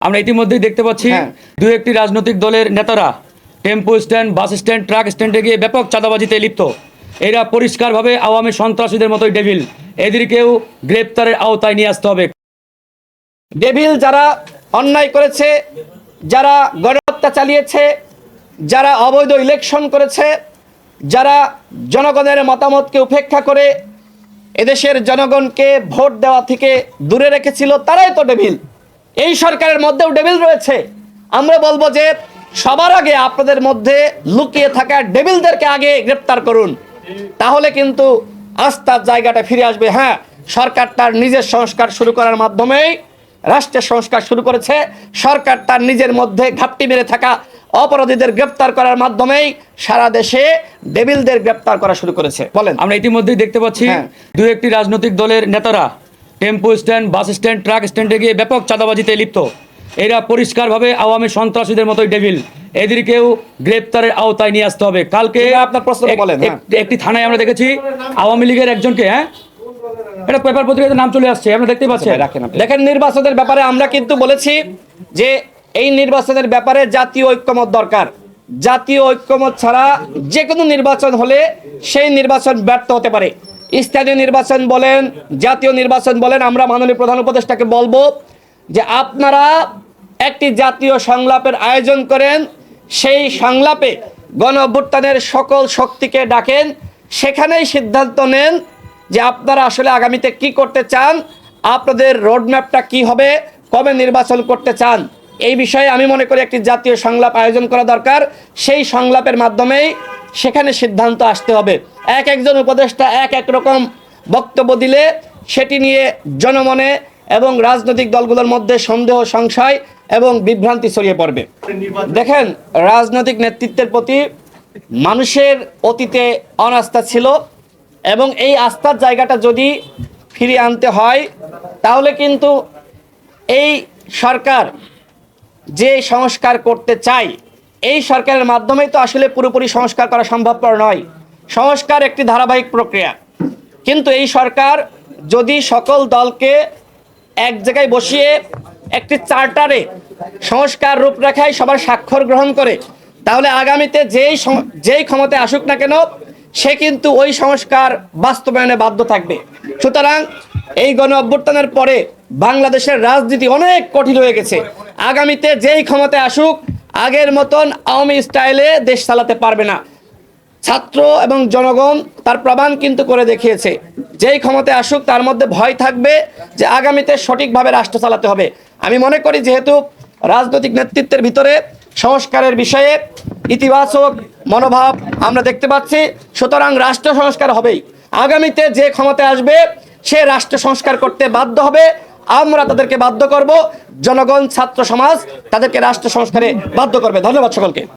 আমরা ইতিমধ্যেই দেখতে পাচ্ছি হ্যাঁ। দু একটি রাজনৈতিক দলের নেতারা tempo stand bus stand truck স্ট্যান্ডে গিয়ে ব্যাপক চাঁদাবাজিতে লিপ্ত। এরা পরিষ্কারভাবে আওয়ামী সন্ত্রাসীদের মতোই ডেভিল এদেরকেও গ্রেপ্তারের আওতায় নিয়ে আসতে হবে। ডেভিল যারা অন্যায় করেছে যারা গণহত্যা চালিয়েছে যারা অবৈধ ইলেকশন করেছে যারা জনগণের মতামতকে উপেক্ষা করে এদেশের জনগণকে ভোট দেওয়া থেকে দূরে রেখেছিল তারাই তো ডেভিল এই সরকারের মধ্যেও ডেভিল রয়েছে। আমরা বলব যে সবার আগে আপনাদের মধ্যে লুকিয়ে থাকা ডেভিলদেরকে আগে গ্রেপ্তার করুন। তাহলে কিন্তু আস্থার জায়গাটা ফিরে আসবে। হ্যাঁ সরকার তার নিজের সংস্কার শুরু করার মাধ্যমেই রাষ্ট্রের সংস্কার শুরু করেছে। সরকার তার নিজের মধ্যে ঘাপটি মেরে থাকা অপরাধীদের গ্রেপ্তার করার মাধ্যমেই সারা দেশে ডেভিলদের গ্রেপ্তার করা শুরু করেছে। বলেন। আমরা ইতিমধ্যেই দেখতে পাচ্ছি হ্যাঁ। দু একটি রাজনৈতিক দলের নেতারা tempo stand bus stand truck স্ট্যান্ডে গিয়ে ব্যাপক চাঁদাবাজিতে লিপ্ত। এরা পরিষ্কারভাবে আওয়ামী সন্ত্রাসীদের মতোই ডেভিল এদেরকেও গ্রেপ্তারের আওতায় নিয়ে আসতে হবে। কালকে আপনার প্রশ্ন বলেন, হ্যাঁ। একটি থানায় আমরা দেখেছি আওয়ামী লীগের একজনকে হ্যাঁ? এটা পেপার পত্রিকাতে নাম চলে আসছে আমরা দেখতে পাচ্ছি। দেখেন নির্বাচনের ব্যাপারে আমরা কিন্তু বলেছি যে এই নির্বাচনের ব্যাপারে জাতীয় ঐক্যমত দরকার। জাতীয় ঐক্যমত ছাড়া যে কোনো নির্বাচন হলে সেই নির্বাচন ব্যর্থ হতে পারে। স্থানীয় নির্বাচন বলেন, জাতীয় নির্বাচন বলেন, আমরা মাননীয় প্রধান উপদেষ্টাকে বলব যে আপনারা একটি জাতীয় সংলাপের আয়োজন করেন, সেই সংলাপে গণ সকল শক্তিকে ডাকেন, সেখানেই সিদ্ধান্ত নেন যে আপনারা আসলে আগামীতে কি করতে চান, আপনাদের রোডম্যাপটা কি হবে, কবে নির্বাচন করতে চান। এই বিষয়ে আমি মনে করি একটি জাতীয় সংলাপ আয়োজন করা দরকার। সেই সংলাপের মাধ্যমেই সেখানে সিদ্ধান্ত আসতে হবে। এক একজন উপদেষ্টা এক এক রকম বক্তব্য দিলে সেটি নিয়ে জনমনে এবং রাজনৈতিক দলগুলোর মধ্যে সন্দেহ, সংশয় এবং বিভ্রান্তি ছড়িয়ে পড়বে। দেখেন, রাজনৈতিক নেতৃত্বের প্রতি মানুষের অতীতে অনাস্থা ছিল এবং এই আস্থার জায়গাটা যদি ফিরিয়ে আনতে হয়, তাহলে কিন্তু এই সরকার যে সংস্কার করতে চাই, এই সরকারের মাধ্যমেই তো আসলে পুরোপুরি সংস্কার করা সম্ভবপর নয়। সংস্কার একটি ধারাবাহিক প্রক্রিয়া। কিন্তু এই সরকার যদি সকল দলকে এক জায়গায় বসিয়ে একটি চার্টারে সংস্কার রূপরেখায় সবার স্বাক্ষর গ্রহণ করে, তাহলে আগামীতে যেই যেই ক্ষমতায় আসুক না কেন, সে কিন্তু ওই সংস্কার বাস্তবায়নে বাধ্য থাকবে। সুতরাং এই গণ অভ্যুত্থানের পরে বাংলাদেশের রাজনীতি অনেক কঠিন হয়ে গেছে। আগামীতে যেই ক্ষমতায় আসুক, আগের মতন আওয়ামী স্টাইলে দেশ চালাতে পারবে না। ছাত্র এবং জনগণ তার প্রমাণ কিন্তু করে দেখিয়েছে। যেই ক্ষমতায় আসুক, তার মধ্যে ভয় থাকবে যে আগামীতে সঠিকভাবে রাষ্ট্র চালাতে হবে। আমি মনে করি যেহেতু রাজনৈতিক নেতৃত্বের ভিতরে সংস্কারের বিষয়ে ইতিবাচক মনোভাব আমরা দেখতে পাচ্ছি, সুতরাং রাষ্ট্র সংস্কার হবেই। আগামীতে যে ক্ষমতায় আসবে, সে রাষ্ট্র সংস্কার করতে বাধ্য হবে। আমরা তাদেরকে বাধ্য করব। জনগণ ছাত্র সমাজ তাদেরকে রাষ্ট্র সংস্কারে বাধ্য করবে। ধন্যবাদ সকলকে।